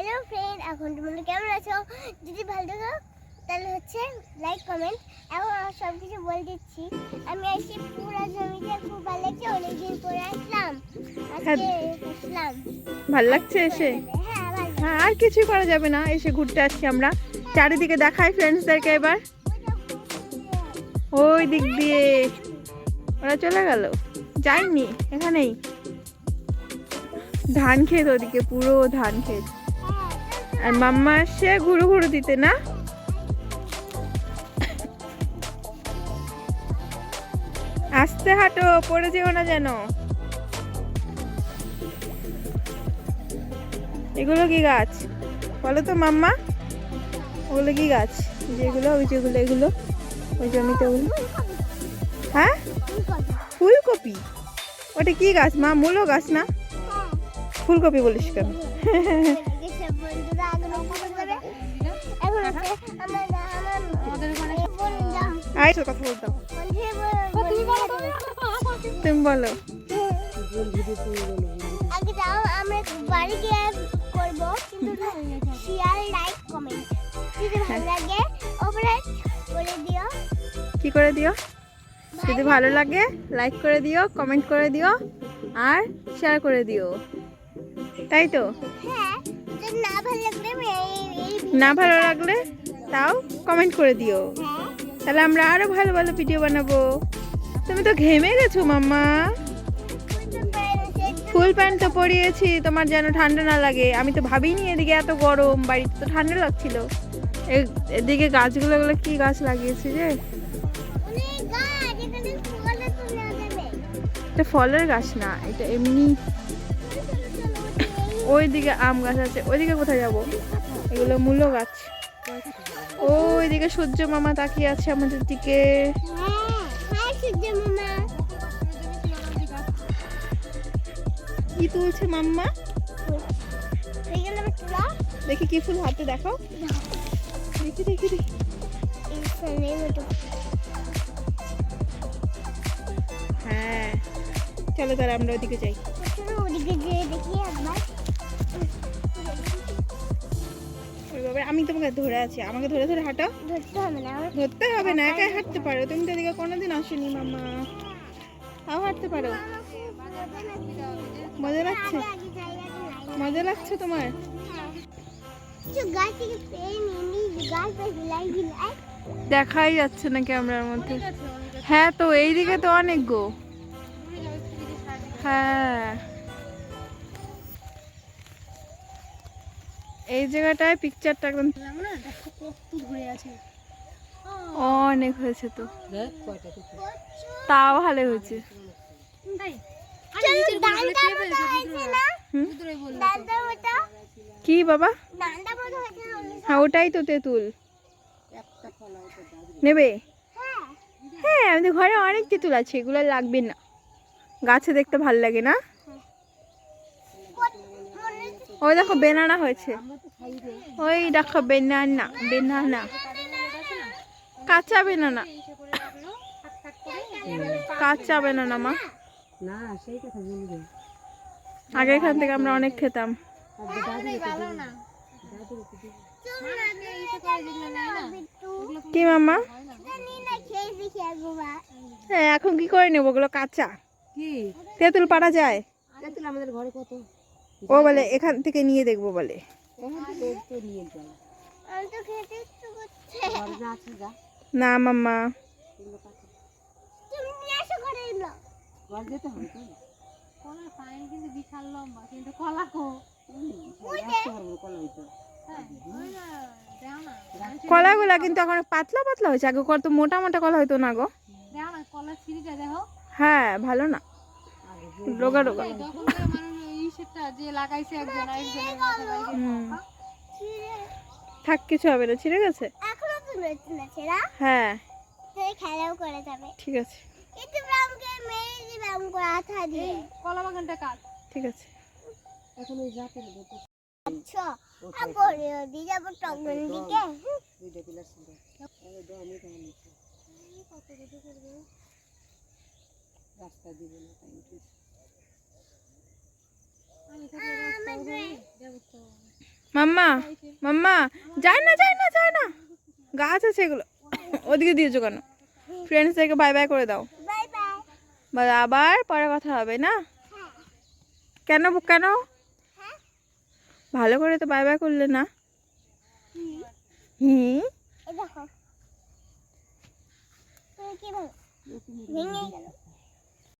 Hello friend এখন তোমরা কেমন আছো? যদি ভালো থাকো তাহলে হচ্ছে লাইক কমেন্ট এখন আমার সব কিছু বলে দিচ্ছি। আমি এসে পুরো জমিতে খুব ভালো লাগছে অনেকদিন পরে আসলাম। আজকে আসলাম। ভালো লাগছে এসে? হ্যাঁ হ্যাঁ আর কিছুই করা যাবে না এসে ঘুরতে আসছি আমরা। চারিদিকে দেখাই ফ্রেন্ডসদেরকে এবার। ওই দিক দিয়ে। ওরা চলে গেল। যায়নি এখানেই। ধান ক্ষেত ওদিকে পুরো ধান ক্ষেত আর মাম্মা আসছে ঘুরু ঘুরু দিতে না? আস্তে হাঁটো পড়ে যেও না যেন। এগুলো কি গাছ? বলো তো মাম্মা। ওগুলো কি গাছ? যেগুলো ওই যেগুলো এগুলো ওই জমিতে ওগুলো। হ্যাঁ? ফুলকপি। ওটা কি গাছ? মা মূলো গাছ না? ফুলকপি বলিস কেন? তুমি বলো কি করে দিও। যদি ভালো লাগে লাইক করে দিও কমেন্ট করে দিও আর শেয়ার করে দিও। তাই তো? হ্যাঁ না ভালো লাগলে তাও কমেন্ট করে দিও। হ্যাঁ। তাহলে আমরা আরও ভালো ভালো ভিডিও বানাবো। তুমি তো ঘেমে গেছো মাম্মা। ফুল প্যান্ট তো পরিয়েছি তোমার যেন ঠান্ডা না লাগে। আমি তো ভাবিনি এদিকে এত গরম বাড়িতে তো ঠান্ডা লাগছিল। এদিকে গাছগুলো গুলো কি গাছ লাগিয়েছি যে? এটা ফলের গাছ না এটা এমনি ওই দিকে আম গাছ আছে। ওইদিকে কোথায় যাব? এগুলো মূলো গাছ। ওই দিকে সূর্য মামা তাকিয়ে আছে আমাদের দিকে। কি তুলছে মাম্মা? দেখি কি ফুল হাতে দেখি দেখি দেখি। হ্যাঁ চলো তাহলে আমরা ওইদিকে যাই। ওদিকে যেয়ে দেখি একবার। বাবা আমি তোমাকে ধরে আছি। আমাকে ধরে ধরে হাঁটাও। ধরতে হবে না। ধরতে হবে না একাই হাঁটতে পারো। তুমি তো এদিকে কোনোদিন আসেনি মামা। তাও হাঁটতে পারো। মজা লাগছে? মজা লাগছে তোমার? দেখাই যাচ্ছে না ক্যামেরার মধ্যে। হ্যাঁ তো এইদিকে তো অনেক গো। হ্যাঁ। এই জায়গাটায় পিকচারটা একদম অনেক হয়েছে তো। তাও ভালো হয়েছে। কি বাবা? হ্যাঁ ওটাই তো তেঁতুল। নেবে? হ্যাঁ আমাদের ঘরে অনেক তেঁতুল আছে, এগুলো লাগবে না। গাছে দেখতে ভালো লাগে না? ওই দেখো বেনানা হয়েছে। ওই দেখো বেনানা বেনানা। কাঁচা বেনানা। কাঁচা বেনানা মা। আগে এখান থেকে আমরা অনেক খেতাম। কি মামা হ্যাঁ এখন কি করে নেব? ওগুলো কাঁচা। তেঁতুল পাড়া যায়। তেঁতুল আমাদের ঘরে কত? ও বলে এখান থেকে নিয়ে দেখব বলে। না মাম্মা। হ্যাঁ কলাগুলা কিন্তু এখন পাতলা পাতলা হয়েছে। আগে কত মোটা মোটা কলা হইতো না গো। হ্যাঁ ভালো না। রোগা রোগা থাক কিছু হবে না ছিঁড়ে গেছে? এখনও তো না হ্যাঁ। খেলাও করে যাবে। ঠিক আছে। এতে আমাকে মেরে দিবে আমাকে আঠা দিয়ে। কলা বাগানটা কাট ঠিক আছে। এখন ওই যাতে হবে আচ্ছা আর পরে দিয়ে যাব টগন দিকে। দুইটা পিলার ছিল। আরে দাও আমি কেমন নিচ্ছি? রাস্তা দিব না মাম্মা মাম্মা যায় না যাই না যাই না। গাছ আছে এগুলো। ওদিকে দিয়েছ কেন? ফ্রেন্ডসদেরকে বাই বাই করে দাও। বাই আবার পরে কথা হবে না? কেন কেন? ভালো করে তো বাই বাই করলে না। হুম। দেখো।